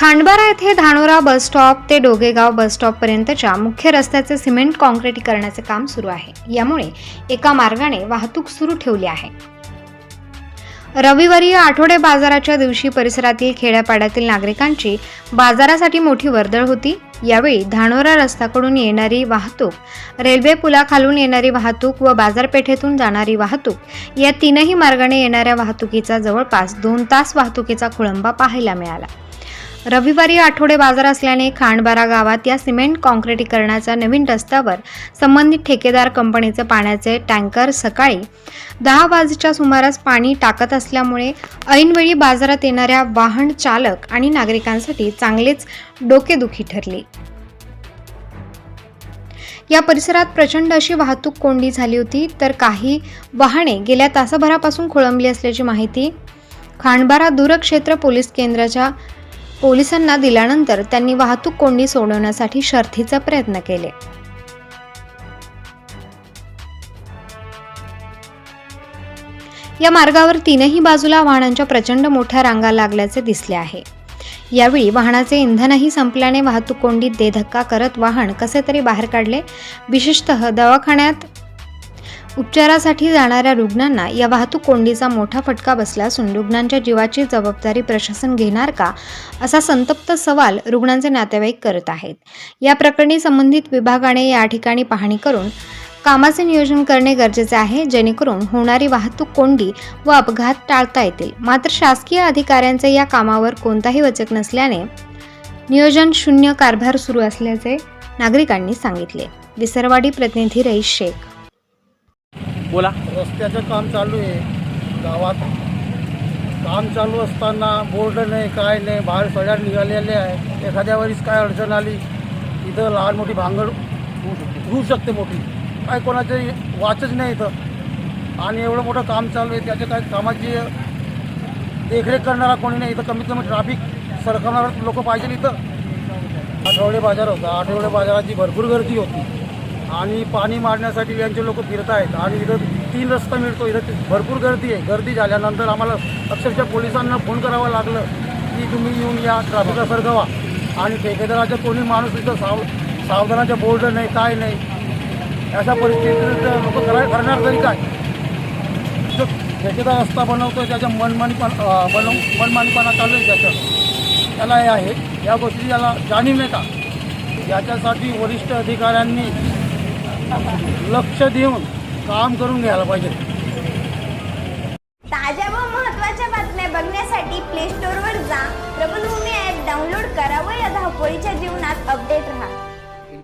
खांडबारा येथे Dhanora bus stop ते डोगेगाव बस स्टॉपपर्यंतच्या मुख्य रस्त्याचे सिमेंट काँक्रिटीकरणाचे काम सुरू आहे. यामुळे एका मार्गाने वाहतूक सुरू ठेवली आहे. रविवारी आठवडे बाजाराच्या दिवशी परिसरातील खेड्यापाड्यातील नागरिकांची बाजारासाठी मोठी वर्दळ होती. यावेळी धानोरा रस्त्याकडून येणारी वाहतूक रेल्वे पुलाखालून येणारी वाहतूक व बाजारपेठेतून जाणारी वाहतूक या तीनही मार्गाने येणाऱ्या वाहतुकीचा जवळपास दोन तास वाहतुकीचा खोळंबा पाहायला मिळाला. रविवारी आठवडे बाजार असल्याने खांडबारा गावात या सिमेंट कॉन्क्रिटीकरणाच्या नवीन रस्त्यावर संबंधित ठेकेदार कंपनीचे पाण्याचे टँकर सकाळी दहा वाजेच्या सुमारास पाणी टाकत असल्यामुळे ऐनवेळी बाजारात येणाऱ्या वाहन चालक आणि नागरिकांसाठी चांगलेच डोकेदुखी ठरली. या परिसरात प्रचंड अशी वाहतूक कोंडी झाली होती तर काही वाहने गेल्या तासाभरापासून खोळंबली असल्याची माहिती खांडबारा दूरक्षेत्र पोलीस केंद्राच्या पोलिसांना दिल्यानंतर त्यांनी वाहतूक कोंडी सोडवण्यासाठी शर्थीचा प्रयत्न केले. या मार्गावर तीनही बाजूला वाहनांच्या प्रचंड मोठ्या रांगा लागल्याचे दिसले आहे. यावेळी वाहनाचे इंधनही संपल्याने वाहतूक कोंडीत देधक्का करत वाहन कसे तरी बाहेर काढले. विशेषतः दवाखान्यात उपचारासाठी जाणाऱ्या रुग्णांना या वाहतूक कोंडीचा मोठा फटका बसला असून रुग्णांच्या जीवाची जबाबदारी प्रशासन घेणार का असा संतप्त सवाल रुग्णांचे नातेवाईक करत आहेत. या प्रकरणी संबंधित विभागाने या ठिकाणी पाहणी करून कामाचे नियोजन करणे गरजेचे आहे जेणेकरून होणारी वाहतूक कोंडी व अपघात टाळता येतील. मात्र शासकीय अधिकाऱ्यांचे या कामावर कोणताही वचक नसल्याने नियोजन शून्य कारभार सुरू असल्याचे नागरिकांनी सांगितले. विसरवाडी प्रतिनिधी रईस शेख. बोला. रस्त्याचं काम चालू आहे गावात. काम चालू असताना बोर्ड नाही काय नाही बाहेर सगळ्या निघालेले आहे. एखाद्या वेळेस काय अडचण आली इथं लहान मोठी भांगड होऊ शकते होऊ शकते मोठी. काय कोणाचे वाचच नाही इथं. आणि एवढं मोठं काम चालू आहे त्याच्या काय कामाची देखरेख करणारा कोणी नाही. इथं कमीत कमी ट्रॅफिक सरकवणारा लोक पाहिजे इथं. आठवडे बाजार होता. आठवडे बाजाराची भरपूर गर्दी होती. आणि पाणी मारण्यासाठी यांचे लोक फिरत आहेत. आणि इथं तीन रस्ता मिळतो. इथं भरपूर गर्दी आहे. गर्दी झाल्यानंतर आम्हाला अक्षरशः पोलिसांना फोन करावं लागलं की तुम्ही येऊन या ट्रॅफिकला सरकवा आणि ठेकेदाराचा कोणी माणूस इथं साव सावधानाच्या बोर्ड नाही काय नाही. अशा परिस्थितीत लोक करा करणार तरी काय? जो ठेकेदार रस्ता बनवतो त्याच्या मनमानीपणा बनव मनमानीपणा चालू आहे त्याचं. त्याला हे आहे. या गोष्टी याला जाणीव नाही का? याच्यासाठी वरिष्ठ अधिकाऱ्यांनी लक्ष देऊन काम करून घ्यायला पाहिजे. ताज्या व महत्त्वाच्या बातम्या बघण्यासाठी प्ले स्टोअरवर जा. प्रबलभूमी ॲप डाउनलोड करा व या धावपळीच्या जीवनात अपडेट राहा.